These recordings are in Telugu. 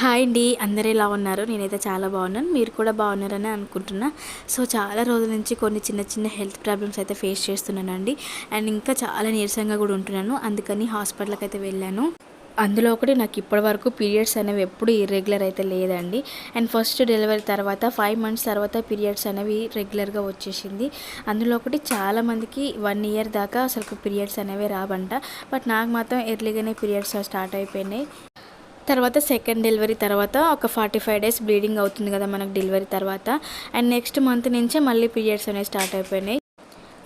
హాయ్ అండి అందరూ ఎలా ఉన్నారు? నేనైతే చాలా బాగున్నాను మీరు కూడా బాగున్నారని అనుకుంటున్నా. సో చాలా రోజుల నుంచి కొన్ని చిన్న చిన్న హెల్త్ ప్రాబ్లమ్స్ అయితే ఫేస్ చేస్తున్నానండి. అండ్ ఇంకా చాలా నీరసంగా కూడా ఉంటున్నాను అందుకని హాస్పిటల్కి అయితే వెళ్ళాను. అందులో ఒకటి నాకు ఇప్పటి వరకు పీరియడ్స్ అనేవి ఎప్పుడు ఇర్రెగ్యులర్ అయితే లేదండి. అండ్ ఫస్ట్ డెలివరీ తర్వాత ఫైవ్ మంత్స్ తర్వాత పీరియడ్స్ అనేవి రెగ్యులర్గా వచ్చేసింది. అందులో ఒకటి చాలామందికి వన్ ఇయర్ దాకా అసలు పీరియడ్స్ అనేవి రావంట. బట్ నాకు మాత్రం ఎర్లీగానే పీరియడ్స్ స్టార్ట్ అయిపోయినాయి. తర్వాత సెకండ్ డెలివరీ తర్వాత ఒక ఫార్టీ ఫైవ్ డేస్ బ్లీడింగ్ అవుతుంది కదా మనకు డెలివరీ తర్వాత. అండ్ నెక్స్ట్ మంత్ నుంచే మళ్ళీ పీరియడ్స్ అనేవి స్టార్ట్ అయిపోయినాయి.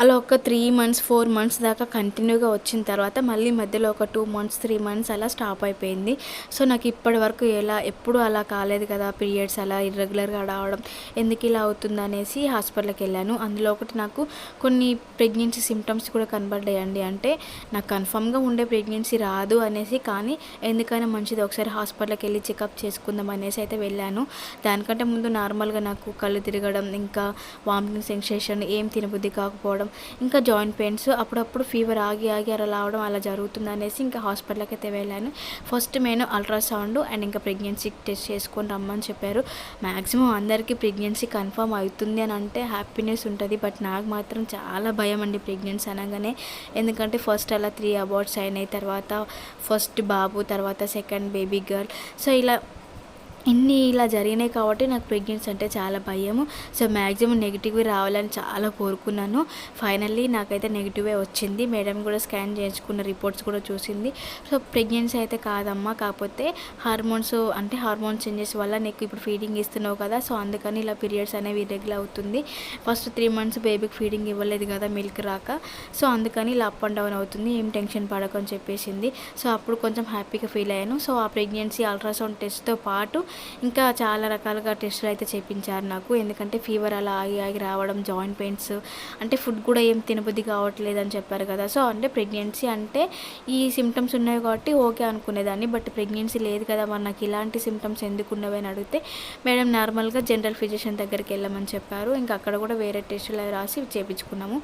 అలా ఒక త్రీ మంత్స్ ఫోర్ మంత్స్ దాకా కంటిన్యూగా వచ్చిన తర్వాత మళ్ళీ మధ్యలో ఒక టూ మంత్స్ త్రీ మంత్స్ అలా స్టాప్ అయిపోయింది. సో నాకు ఇప్పటి వరకు ఎలా ఎప్పుడు అలా కాలేదు కదా పీరియడ్స్ అలా ఇర్రెగ్యులర్గా రావడం ఎందుకు ఇలా అవుతుంది అనేసి హాస్పిటల్కి వెళ్ళాను. అందులో ఒకటి నాకు కొన్ని ప్రెగ్నెన్సీ సిమ్టమ్స్ కూడా కనబడ్డాయండి. అంటే నాకు కన్ఫామ్గా ఉండే ప్రెగ్నెన్సీ రాదు అనేసి కానీ ఎందుకైనా మంచిది ఒకసారి హాస్పిటల్కి వెళ్ళి చెకప్ చేసుకుందాం అనేసి అయితే వెళ్ళాను. దానికంటే ముందు నార్మల్గా నాకు కళ్ళు తిరగడం ఇంకా వామిటింగ్ సెన్సేషన్ ఏం తినబుద్ధి కాకపోవడం ఇంకా జాయింట్ పెయిన్స్ అప్పుడప్పుడు ఫీవర్ ఆగి ఆగి అలా రావడం అలా జరుగుతుంది అనేసి ఇంకా హాస్పిటల్కి అయితే వెళ్ళాను. ఫస్ట్ నేను అల్ట్రాసౌండ్ అండ్ ఇంకా ప్రెగ్నెన్సీ టెస్ట్ చేసుకొని రమ్మని చెప్పారు. మ్యాక్సిమం అందరికీ ప్రెగ్నెన్సీ కన్ఫర్మ్ అవుతుంది అని అంటే హ్యాపీనెస్ ఉంటుంది. బట్ నాకు మాత్రం చాలా భయం అండి ప్రెగ్నెన్సీ అనగానే. ఎందుకంటే ఫస్ట్ అలా త్రీ అవార్డ్స్ అయినాయి తర్వాత ఫస్ట్ బాబు తర్వాత సెకండ్ బేబీ గర్ల్. సో ఇలా ఇన్ని ఇలా జరిగినాయి కాబట్టి నాకు ప్రెగ్నెన్సీ అంటే చాలా భయము. సో మ్యాక్సిమం నెగిటివ్ రావాలని చాలా కోరుకున్నాను. ఫైనల్లీ నాకైతే నెగిటివే వచ్చింది. మేడం కూడా స్కాన్ చేయించుకున్న రిపోర్ట్స్ కూడా చూసింది. సో ప్రెగ్నెన్సీ అయితే కాదమ్మా. కాకపోతే హార్మోన్స్ అంటే హార్మోన్ చేంజెస్ వల్ల నీకు ఇప్పుడు ఫీడింగ్ ఇస్తున్నావు కదా. సో అందుకని ఇలా పీరియడ్స్ అనేవి ఇరెగ్యులర్ అవుతుంది. ఫస్ట్ త్రీ మంత్స్ బేబీకి ఫీడింగ్ ఇవ్వలేదు కదా మిల్క్ రాక. సో అందుకని ఇలా అప్ అండ్ డౌన్ అవుతుంది. ఏం టెన్షన్ పడకని చెప్పేసింది. సో అప్పుడు కొంచెం హ్యాపీగా ఫీల్ అయ్యాను. సో ఆ ప్రెగ్నెన్సీ అల్ట్రాసౌండ్ టెస్ట్తో పాటు ఇంకా చాలా రకాలుగా టెస్టులు అయితే చేయించారు నాకు. ఎందుకంటే ఫీవర్ అలా ఆగి ఆగి రావడం జాయింట్ పెయిన్స్ అంటే ఫుడ్ కూడా ఏం తినబుద్ధి కావట్లేదు అని చెప్పారు కదా. సో అంటే ప్రెగ్నెన్సీ అంటే ఈ సిమ్టమ్స్ ఉన్నాయి కాబట్టి ఓకే అనుకునేదాన్ని. బట్ ప్రెగ్నెన్సీ లేదు కదా మరి నాకు ఇలాంటి సిమ్టమ్స్ ఎందుకు ఉన్నవి అని అడిగితే మేడం నార్మల్గా జనరల్ ఫిజిషియన్ దగ్గరికి వెళ్ళమని చెప్పారు. ఇంకా అక్కడ కూడా వేరే టెస్టులు రాసి చేయించుకున్నాము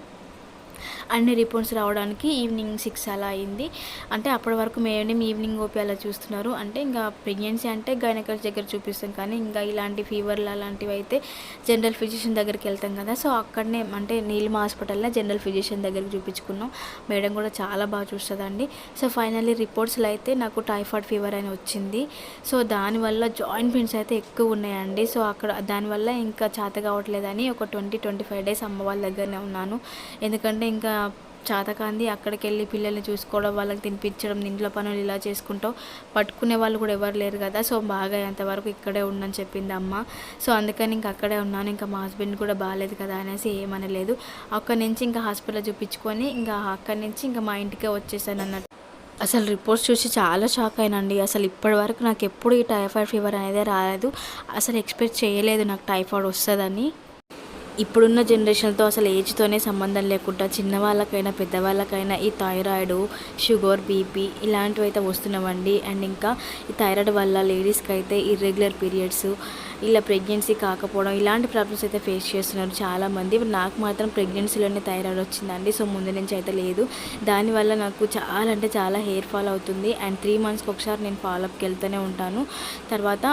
అన్ని రిపోర్ట్స్ రావడానికి ఈవినింగ్ సిక్స్ అలా అయింది. అంటే అప్పటి వరకు మేము ఈవినింగ్ ఓపీ అలా చూస్తున్నారు. అంటే ఇంకా ప్రెగ్నెన్సీ అంటే గైనకర్ దగ్గర చూపిస్తాం కానీ ఇంకా ఇలాంటి ఫీవర్లు అలాంటివి అయితే జనరల్ ఫిజిషియన్ దగ్గరికి వెళ్తాం కదా. సో అక్కడనే అంటే నీలిమ హాస్పిటల్లో జనరల్ ఫిజిషియన్ దగ్గరికి చూపించుకున్నాం. మేడం కూడా చాలా బాగా చూస్తుందండి. సో ఫైనల్లీ రిపోర్ట్స్లో అయితే నాకు టైఫాయిడ్ ఫీవర్ అని వచ్చింది. సో దానివల్ల జాయింట్ పెయిన్స్ అయితే ఎక్కువ ఉన్నాయండి. సో అక్కడ దానివల్ల ఇంకా చేత కావట్లేదని ఒక ట్వంటీ ట్వంటీ ఫైవ్ డేస్ అమ్మ వాళ్ళ దగ్గరనే ఉన్నాను. ఎందుకంటే ఇంకా చాతకాంది అక్కడికి వెళ్ళి పిల్లల్ని చూసుకోవడం వాళ్ళకి తినిపించడం ఇంట్లో పనులు ఇలా చేసుకుంటాం. పట్టుకునే వాళ్ళు కూడా ఎవరు లేరు కదా సో బాగా అంతవరకు ఇక్కడే ఉండని చెప్పింది అమ్మ. సో అందుకని ఇంకా అక్కడే ఉన్నాను ఇంకా మా హస్బెండ్ కూడా బాగాలేదు కదా అనేసి ఏమనలేదు. అక్కడి నుంచి ఇంకా హాస్పిటల్ చూపించుకొని ఇంకా అక్కడి నుంచి ఇంకా మా ఇంటికే వచ్చేసాను అన్నట్టు. అసలు రిపోర్ట్స్ చూసి చాలా షాక్ అయినండి. అసలు ఇప్పటి వరకు నాకు ఎప్పుడు ఈ టైఫాయిడ్ ఫీవర్ అనేది రాలేదు. అసలు ఎక్స్పెక్ట్ చేయలేదు నాకు టైఫాయిడ్ వస్తుందని. ఇప్పుడున్న జనరేషన్తో అసలు ఏజ్తోనే సంబంధం లేకుండా చిన్నవాళ్ళకైనా పెద్దవాళ్ళకైనా ఈ థైరాయిడ్ షుగర్ బీపీ ఇలాంటివి అయితే వస్తున్నామండి. అండ్ ఇంకా ఈ థైరాయిడ్ వల్ల లేడీస్కి అయితే ఇర్రెగ్యులర్ పీరియడ్స్ ఇలా ప్రెగ్నెన్సీ కాకపోవడం ఇలాంటి ప్రాబ్లమ్స్ అయితే ఫేస్ చేస్తున్నారు చాలామంది. నాకు మాత్రం ప్రెగ్నెన్సీలోనే థైరాయిడ్ వచ్చిందండి. సో ముందు నుంచి అయితే లేదు. దానివల్ల నాకు చాలా అంటే చాలా హెయిర్ ఫాల్ అవుతుంది. అండ్ త్రీ మంత్స్కి ఒకసారి నేను ఫాలోఅప్కి వెళ్తూనే ఉంటాను. తర్వాత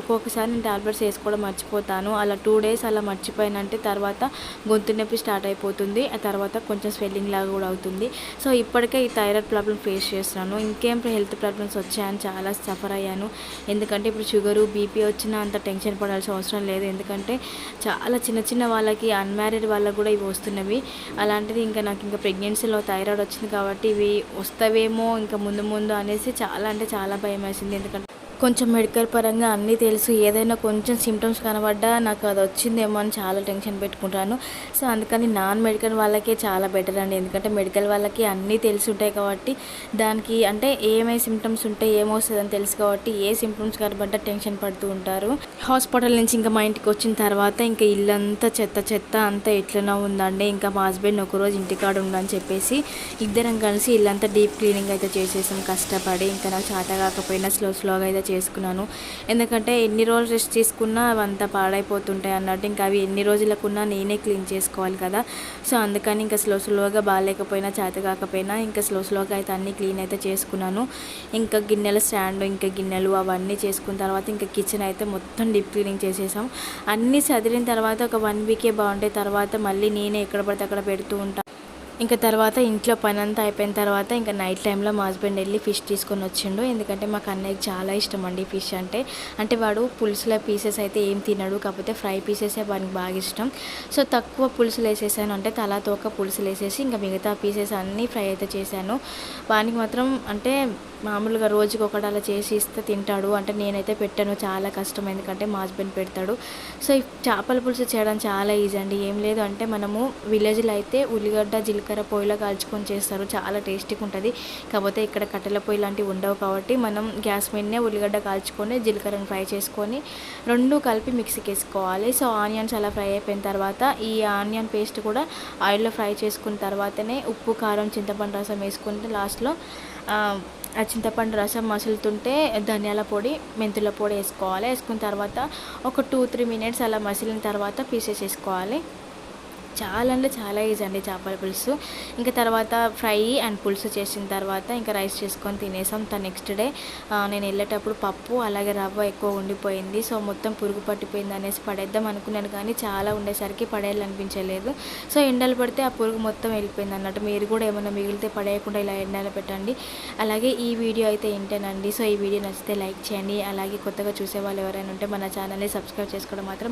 ఒక్కొక్కసారి నేను ట్యాబ్లెట్స్ వేసుకోవడం మర్చిపోతాను. అలా టూ డేస్ అలా మర్చిపోయినంటే తర్వాత గొంతు నొప్పి స్టార్ట్ అయిపోతుంది. ఆ తర్వాత కొంచెం స్వెల్లింగ్ లాగా కూడా అవుతుంది. సో ఇప్పటికే ఈ థైరాయిడ్ ప్రాబ్లం ఫేస్ చేస్తున్నాను. ఇంకేం హెల్త్ ప్రాబ్లమ్స్ వచ్చాయని చాలా సఫర్ అయ్యాను. ఎందుకంటే ఇప్పుడు షుగరు బీపీ వచ్చినా అంత టెన్షన్ పడాల్సిన అవసరం లేదు. ఎందుకంటే చాలా చిన్న చిన్న వాళ్ళకి అన్మ్యారీడ్ వాళ్ళకి కూడా ఇవి వస్తున్నవి. అలాంటిది ఇంకా నాకు ఇంకా ప్రెగ్నెన్సీలో థైరాయిడ్ వచ్చింది కాబట్టి ఇవి వస్తావేమో ఇంకా ముందు ముందు అనేసి చాలా అంటే చాలా భయం వేసింది. ఎందుకంటే కొంచెం మెడికల్ పరంగా అన్నీ తెలుసు. ఏదైనా కొంచెం సిమ్టమ్స్ కనబడ్డా నాకు అది వచ్చిందేమో అని చాలా టెన్షన్ పెట్టుకుంటాను. సో అందుకని నాన్ మెడికల్ వాళ్ళకే చాలా బెటర్ అండి. ఎందుకంటే మెడికల్ వాళ్ళకి అన్నీ తెలిసి ఉంటాయి కాబట్టి దానికి అంటే ఏమే సిమ్టమ్స్ ఉంటే ఏమొస్తుందని తెలుసు కాబట్టి ఏ సిమ్టమ్స్ కనబడ్డా టెన్షన్ పడుతూ ఉంటారు. హాస్పిటల్ నుంచి ఇంకా మా ఇంటికి వచ్చిన తర్వాత ఇంకా ఇల్లంతా చెత్త చెత్త అంతా ఎట్లనో ఉందండి. ఇంకా మా హస్బెండ్ ఒకరోజు ఇంటికాడ ఉండని చెప్పేసి ఇద్దరం కలిసి ఇల్లంతా డీప్ క్లీనింగ్ అయితే చేసేసాం. కష్టపడి ఇంకా నాకు చాట కాకపోయినా స్లో స్లోగా అయితే చేసుకున్నాను. ఎందుకంటే ఎన్ని రోజులు రెస్ట్ తీసుకున్నా అవి అంతా పాడైపోతుంటాయి అన్నట్టు ఇంకా అవి ఎన్ని రోజులకున్నా నేనే క్లీన్ చేసుకోవాలి కదా. సో అందుకని ఇంకా స్లో స్లోగా బాగాలేకపోయినా చేత కాకపోయినా ఇంకా స్లో స్లోగా అయితే అన్నీ క్లీన్ అయితే చేసుకున్నాను. ఇంకా గిన్నెల స్టాండ్ ఇంకా గిన్నెలు అవన్నీ చేసుకున్న తర్వాత ఇంకా కిచెన్ అయితే మొత్తం డీప్ క్లీనింగ్ చేసేసాం. అన్నీ చదివిన తర్వాత ఒక వన్ వీకే బాగుంటాయి తర్వాత మళ్ళీ నేనే ఎక్కడ పడితే అక్కడ పెడుతూ ఉంటాను ఇంకా తర్వాత ఇంట్లో పని అంతా అయిపోయిన తర్వాత ఇంకా నైట్ టైంలో మా హస్బెండ్ వెళ్ళి ఫిష్ తీసుకొని వచ్చిండు. ఎందుకంటే మాకు అన్నయ్యకి చాలా ఇష్టం అండి ఫిష్ అంటే. అంటే వాడు పులుసుల పీసెస్ అయితే ఏం తినడు. కాకపోతే ఫ్రై పీసెసే వానికి బాగా ఇష్టం. సో తక్కువ పులుసులు వేసేసాను. అంటే తలా తోక పులుసులు వేసేసి ఇంకా మిగతా పీసెస్ అన్నీ ఫ్రై అయితే చేశాను. వానికి మాత్రం అంటే మామూలుగా రోజుకి ఒకటి అలా చేసి ఇస్తే తింటాడు. అంటే నేనైతే పెట్టాను. చాలా కష్టం. ఎందుకంటే మా హస్బెండ్ పెడతాడు. సో ఈ చేపల పులుసు చేయడం చాలా ఈజీ అండి. ఏం లేదు. అంటే మనము విలేజ్లో అయితే ఉల్లిగడ్డ జీలకర్ర పొయ్యిలో కాల్చుకొని చేస్తారు. చాలా టేస్టీగా ఉంటుంది. కాకపోతే ఇక్కడ కట్టెల పొయ్యి లాంటివి ఉండవు కాబట్టి మనం గ్యాస్ మీదనే ఉల్లిగడ్డ కాల్చుకొని జీలకర్రను ఫ్రై చేసుకొని రెండు కలిపి మిక్సీకి వేసుకోవాలి సో ఆనియన్స్ అలా ఫ్రై అయిపోయిన తర్వాత ఈ ఆనియన్ పేస్ట్ కూడా ఆయిల్లో ఫ్రై చేసుకున్న తర్వాతనే ఉప్పు కారం చింతపండు రసం వేసుకుంటే లాస్ట్లో ఆ చింతపండు రసం మసులుతుంటే ధనియాల పొడి మెంతుల పొడి వేసుకోవాలి. వేసుకున్న తర్వాత ఒక టూ త్రీ మినిట్స్ అలా మసిలిన తర్వాత పీసెస్ వేసుకోవాలి చాలా అంటే చాలా ఈజీ అండి చేపల పులుసు. ఇంకా తర్వాత ఫ్రై అండ్ పులుసు చేసిన తర్వాత ఇంకా రైస్ చేసుకొని తినేసాం. త నెక్స్ట్ డే నేను వెళ్ళేటప్పుడు పప్పు అలాగే రవ్వ ఎక్కువ ఉండిపోయింది. సో మొత్తం పురుగు పట్టిపోయింది అనేసి పడేద్దాం అనుకున్నాను కానీ చాలా ఉండేసరికి పడేయాలనిపించలేదు. సో ఎండలు పడితే ఆ పురుగు మొత్తం వెళ్ళిపోయింది అన్నట్టు. మీరు కూడా ఏమైనా మిగిలితే పడేయకుండా ఇలా ఎండలు పెట్టండి. అలాగే ఈ వీడియో అయితే ఏంటేనండి సో ఈ వీడియో నచ్చితే లైక్ చేయండి. అలాగే కొత్తగా చూసే వాళ్ళు ఎవరైనా ఉంటే మన ఛానల్ని సబ్స్క్రైబ్ చేసుకోవడం మాత్రం